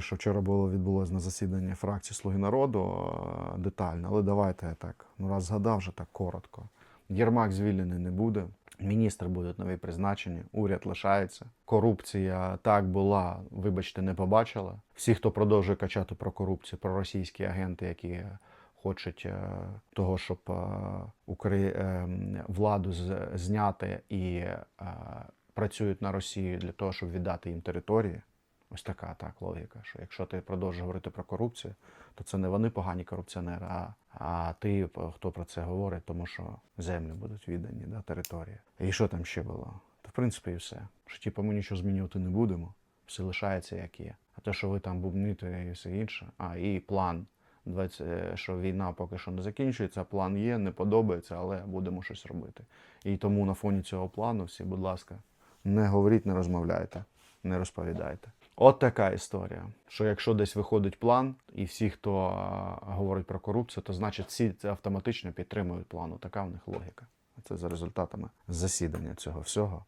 Що вчора було відбулося на засіданні фракції Слуги народу е, детально, але давайте я так. Ну раз згадав вже так коротко. Єрмак звільнений не буде. Міністр будуть нові призначені, уряд лишається. Корупція так була, вибачте, не побачила. Всі, хто продовжує качати про корупцію, про російські агенти, які хочуть е, того, щоб е, владу зняти і працюють на Росію для того, щоб віддати їм території. Ось така так логіка, що якщо ти продовжуєш говорити про корупцію, то це не вони погані корупціонери, а, а ти, хто про це говорить, тому що землі будуть віддані, да, території. І що там ще було? То в принципі і все. Що типу, ми нічого змінювати не будемо, все лишається як є. А те, що ви там бубните і все інше, а і план. 20, е, що війна поки що не закінчується, план є, не подобається, але будемо щось робити. І тому на фоні цього плану всі, будь ласка, не говоріть, не розмовляйте, не розповідайте. От така історія. Що якщо десь виходить план, і всі, хто а, говорить про корупцію, то значить всі це автоматично підтримують плану. Така в них логіка. Це за результатами засідання цього всього.